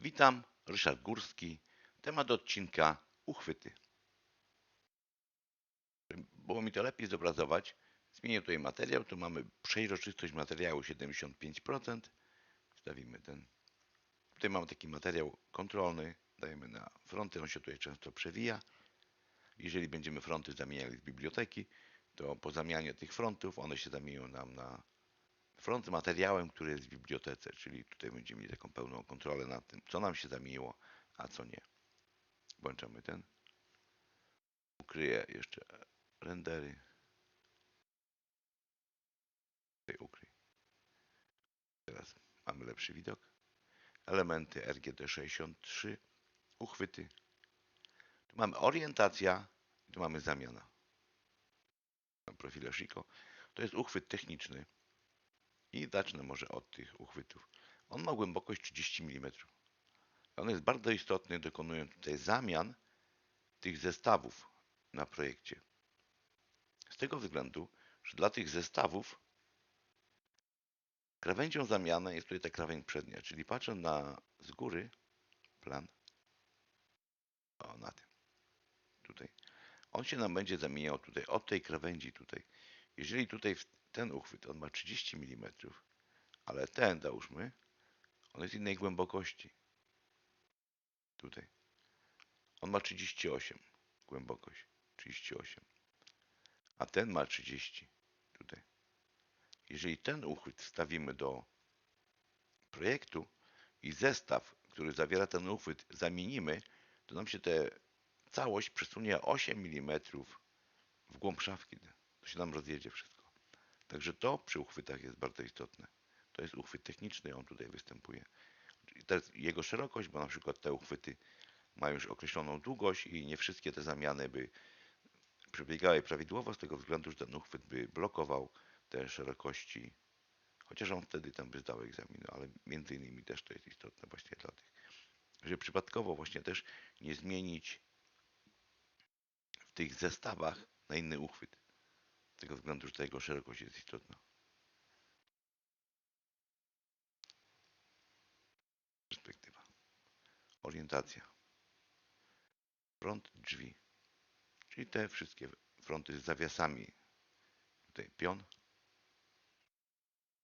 Witam, Ryszard Górski. Temat odcinka uchwyty. Było mi to lepiej zobrazować. Zmienię tutaj materiał. Tu mamy przejrzystość materiału 75%. Wstawimy ten. Tutaj mamy taki materiał kontrolny. Dajemy na fronty. On się tutaj często przewija. Jeżeli będziemy fronty zamieniali z biblioteki, to po zamianie tych frontów one się zamienią nam na front z materiałem, który jest w bibliotece, czyli tutaj będziemy mieli taką pełną kontrolę nad tym, co nam się zamieniło, a co nie. Włączamy ten. Ukryję jeszcze rendery. Tutaj ukryj. Teraz mamy lepszy widok. Elementy RGD63. Uchwyty. Tu mamy orientacja tu mamy zamiana. Na profile Shiko. To jest uchwyt techniczny. I zacznę może od tych uchwytów. On ma głębokość 30 mm. On jest bardzo istotny, dokonując tutaj zamian tych zestawów na projekcie. Z tego względu, że dla tych zestawów krawędzią zamiany jest tutaj ta krawędź przednia, czyli patrzę na z góry plan, o na tym, tutaj, on się nam będzie zamieniał tutaj od tej krawędzi tutaj. Jeżeli tutaj ten uchwyt, on ma 30 mm, ale ten, załóżmy, on jest innej głębokości. Tutaj. On ma 38 głębokość. 38. A ten ma 30. Tutaj. Jeżeli ten uchwyt wstawimy do projektu i zestaw, który zawiera ten uchwyt, zamienimy, to nam się ta całość przesunie 8 mm w głąb szafki. To się nam rozjedzie wszystko. Także to przy uchwytach jest bardzo istotne. To jest uchwyt techniczny, on tutaj występuje. Jego szerokość, bo na przykład te uchwyty mają już określoną długość i nie wszystkie te zamiany by przebiegały prawidłowo z tego względu, że ten uchwyt by blokował te szerokości, chociaż on wtedy tam by zdał egzamin, ale między innymi też to jest istotne właśnie dla tych, żeby przypadkowo właśnie też nie zmienić w tych zestawach na inny uchwyt. Tego względu, że ta jego szerokość jest istotna. Perspektywa. Orientacja. Front drzwi. Czyli te wszystkie fronty z zawiasami. Tutaj pion.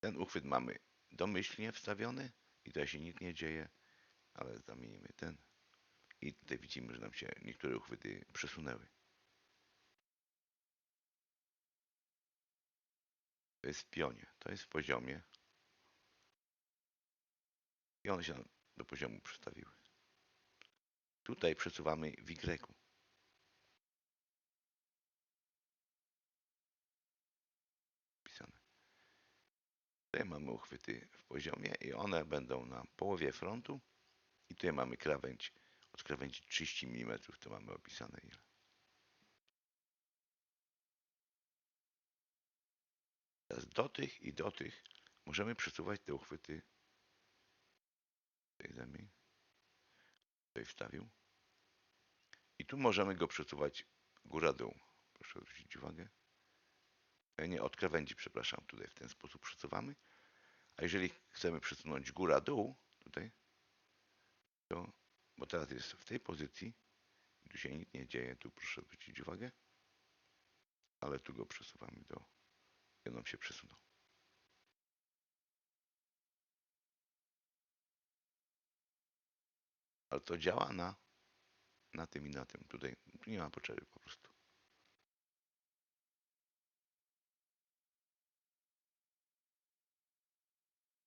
Ten uchwyt mamy domyślnie wstawiony i tutaj się nic nie dzieje, ale zamienimy ten. I tutaj widzimy, że nam się niektóre uchwyty przesunęły. To jest w pionie, to jest w poziomie. I one się do poziomu przestawiły. Tutaj przesuwamy w Y. Pisane. Tutaj mamy uchwyty w poziomie i one będą na połowie frontu. I tutaj mamy krawędź od krawędzi 30 mm, to mamy opisane ile. Teraz do tych i do tych możemy przesuwać te uchwyty. Tutaj zamień. Tutaj wstawił. I tu możemy go przesuwać góra-dół. Proszę zwrócić uwagę. E, Nie, od krawędzi, przepraszam. Tutaj w ten sposób przesuwamy. A jeżeli chcemy przesunąć góra-dół, tutaj, to, bo teraz jest w tej pozycji, tu się nic nie dzieje, tu proszę zwrócić uwagę, ale tu go przesuwamy do nam się przesunął. Ale to działa na, na tym i na tym. Tutaj tu nie ma potrzeby po prostu.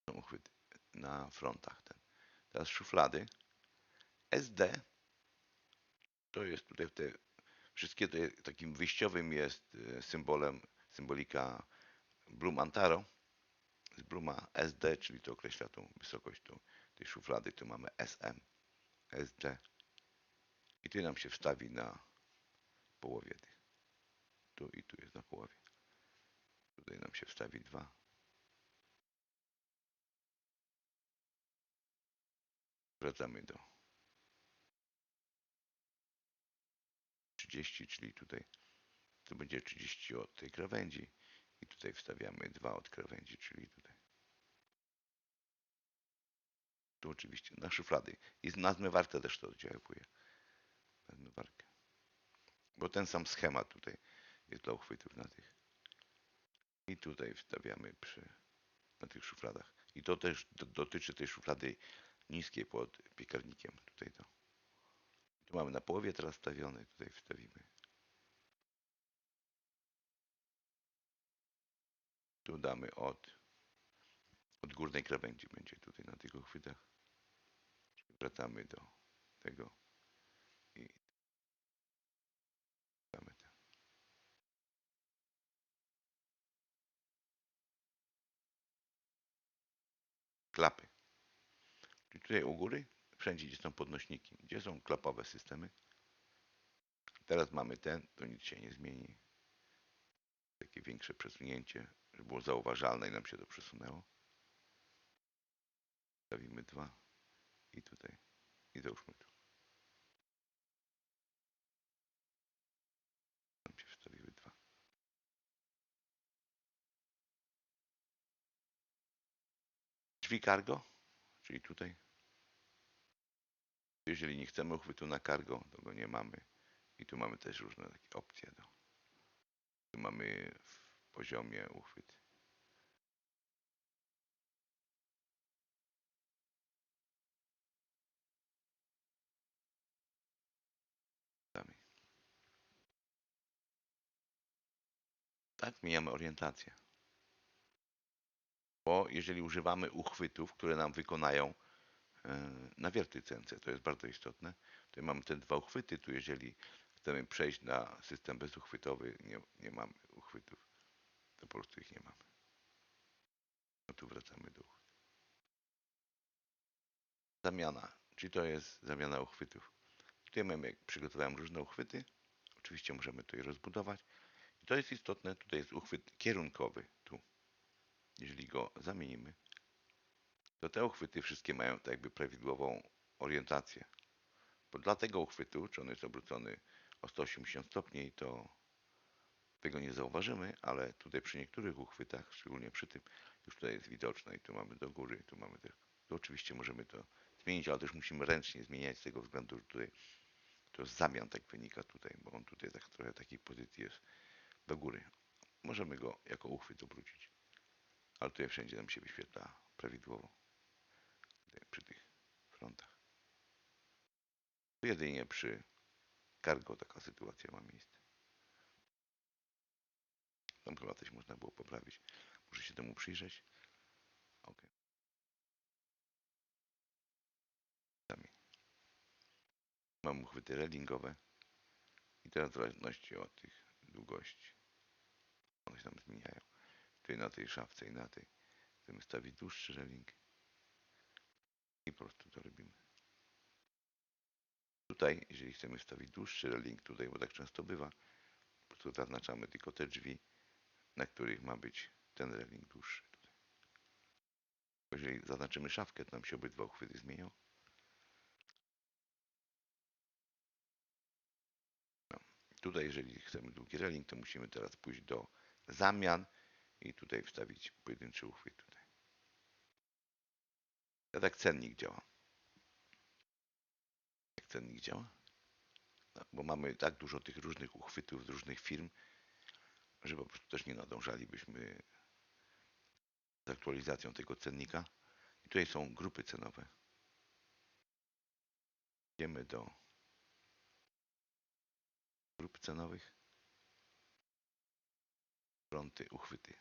Są uchwyty na frontach. Ten. Teraz szuflady. SD to jest tutaj te wszystkie te, takim wyjściowym jest e, symbolem, symbolika Bloom Antaro z Bluma SD, czyli to określa tą wysokość tą, tej szuflady. Tu mamy SM, SD i tu nam się wstawi na połowie tych. Tu i tu jest na połowie. Tutaj nam się wstawi dwa. Wracamy do 30, czyli tutaj to będzie 30 od tej krawędzi i tutaj wstawiamy dwa od krawędzi, czyli tutaj. Tu oczywiście na szuflady. I na zmywarkę też to oddziałuje. Na zmywarkę. Bo ten sam schemat tutaj jest dla uchwytów na tych. I tutaj wstawiamy przy, na tych szufladach. I to też do, dotyczy tej szuflady niskiej pod piekarnikiem. Tutaj to. Tu mamy na połowie teraz wstawiony. Tutaj wstawimy. Tu damy od, od górnej krawędzi będzie tutaj na tych uchwytach. Wracamy do tego i damy ten. Klapy. Czyli tutaj u góry, wszędzie gdzie są podnośniki, gdzie są klapowe systemy. Teraz mamy ten, to nic się nie zmieni. Takie większe przesunięcie, żeby było zauważalne i nam się to przesunęło. Stawimy dwa i tutaj. I załóżmy tu. Nam się wstawiły dwa. Drzwi cargo, czyli tutaj. Jeżeli nie chcemy uchwytu na cargo, to go nie mamy. I tu mamy też różne takie opcje. No. Mamy w poziomie uchwyt. Tak, zmieniamy orientację. Bo jeżeli używamy uchwytów, które nam wykonają e, na wiertycence, to jest bardzo istotne. Tutaj mamy te dwa uchwyty, tu jeżeli chcemy przejść na system bezuchwytowy, nie, nie mamy uchwytów, to po prostu ich nie mamy. No tu wracamy do uchwytu. Zamiana, czyli to jest zamiana uchwytów. Tutaj mamy, przygotowałem różne uchwyty. Oczywiście możemy to je rozbudować. I to jest istotne, tutaj jest uchwyt kierunkowy, tu. Jeżeli go zamienimy, to te uchwyty wszystkie mają tak jakby prawidłową orientację. Bo dla tego uchwytu, czy on jest obrócony o 180 stopni, to tego nie zauważymy, ale tutaj przy niektórych uchwytach, szczególnie przy tym, już tutaj jest widoczne i tu mamy do góry, tu mamy też. To oczywiście możemy to zmienić, ale też musimy ręcznie zmieniać z tego względu, że tutaj to zamian tak wynika tutaj, bo on tutaj tak trochę takiej pozycji jest do góry. Możemy go jako uchwyt obrócić, ale tutaj wszędzie nam się wyświetla prawidłowo tutaj przy tych frontach. Jedynie przy cargo taka sytuacja ma miejsce. Tam chyba coś można było poprawić. Muszę się temu przyjrzeć. Ok. Mam uchwyty relingowe. I teraz w zależności od tych długości one się tam zmieniają. Tutaj na tej szafce i na tej chcemy stawić dłuższy reling. I po prostu to robimy. Tutaj, jeżeli chcemy wstawić dłuższy reling tutaj, bo tak często bywa, po prostu zaznaczamy tylko te drzwi, na których ma być ten reling dłuższy. Tutaj. Jeżeli zaznaczymy szafkę, to nam się obydwa uchwyty zmienią. No. Tutaj, jeżeli chcemy długi reling, to musimy teraz pójść do zamian i tutaj wstawić pojedynczy uchwyt. Tutaj. Ja tak cennik działa. Cennik działa? No, bo mamy tak dużo tych różnych uchwytów z różnych firm, że po prostu też nie nadążalibyśmy z aktualizacją tego cennika. I tutaj są grupy cenowe. Idziemy do grup cenowych. Fronty, uchwyty.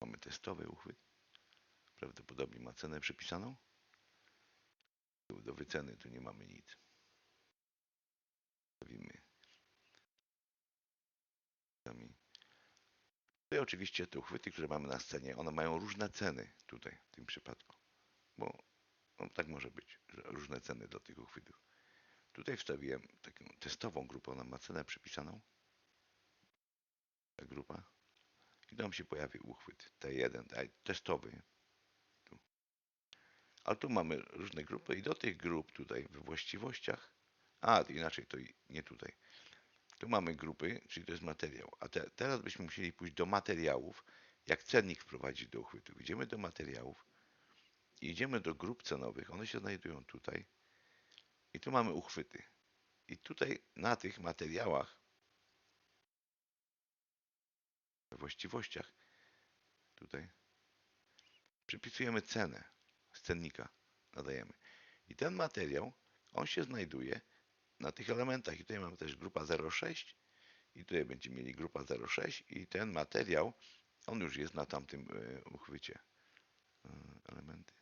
Mamy testowy uchwyt. Prawdopodobnie ma cenę przypisaną. Do wyceny tu nie mamy nic. Stawimy Tutaj oczywiście te uchwyty, które mamy na scenie, one mają różne ceny tutaj, w tym przypadku. Bo no, tak może być, różne ceny dla tych uchwytów. Tutaj wstawiłem taką testową grupę, ona ma cenę przypisaną. Ta grupa. I tam się pojawi uchwyt T1, testowy. Ale tu mamy różne grupy i do tych grup tutaj we właściwościach, a inaczej to nie tutaj. Tu mamy grupy, czyli to jest materiał. A te, teraz byśmy musieli pójść do materiałów, jak cennik wprowadzić do uchwytu. Idziemy do materiałów I idziemy do grup cenowych. One się znajdują tutaj. I tu mamy uchwyty. I tutaj na tych materiałach, właściwościach, tutaj przypisujemy cenę cennika. Nadajemy. I ten materiał, on się znajduje na tych elementach. I tutaj mamy też grupa 06 i tutaj będziemy mieli grupa 06 i ten materiał, on już jest na tamtym e, uchwycie. E, Elementy.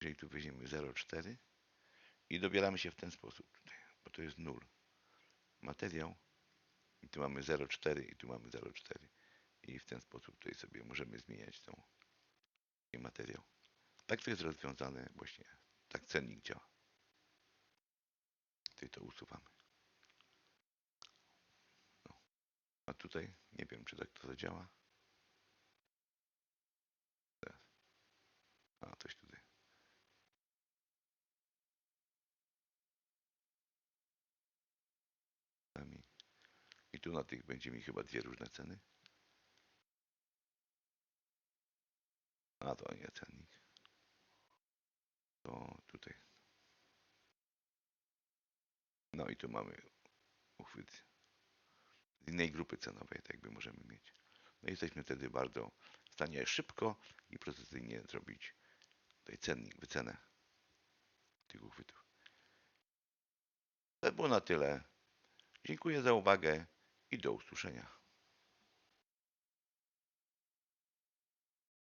Jeżeli tu weźmiemy 04 i dobieramy się w ten sposób tutaj, bo to jest 0. Materiał i tu mamy 04 i tu mamy 04 i w ten sposób tutaj sobie możemy zmieniać tą materiał. Tak to jest rozwiązane właśnie. Tak cennik działa. Tutaj to usuwamy. No. A tutaj nie wiem, czy tak to zadziała. A, coś tutaj. I tu na tych będzie mi chyba dwie różne ceny. A to nie cennik. To tutaj. No i tu mamy uchwyt z innej grupy cenowej, tak jakby możemy mieć. No i jesteśmy wtedy bardzo w stanie szybko i precyzyjnie zrobić tutaj cennik, wycenę tych uchwytów. To było na tyle. Dziękuję za uwagę i do usłyszenia.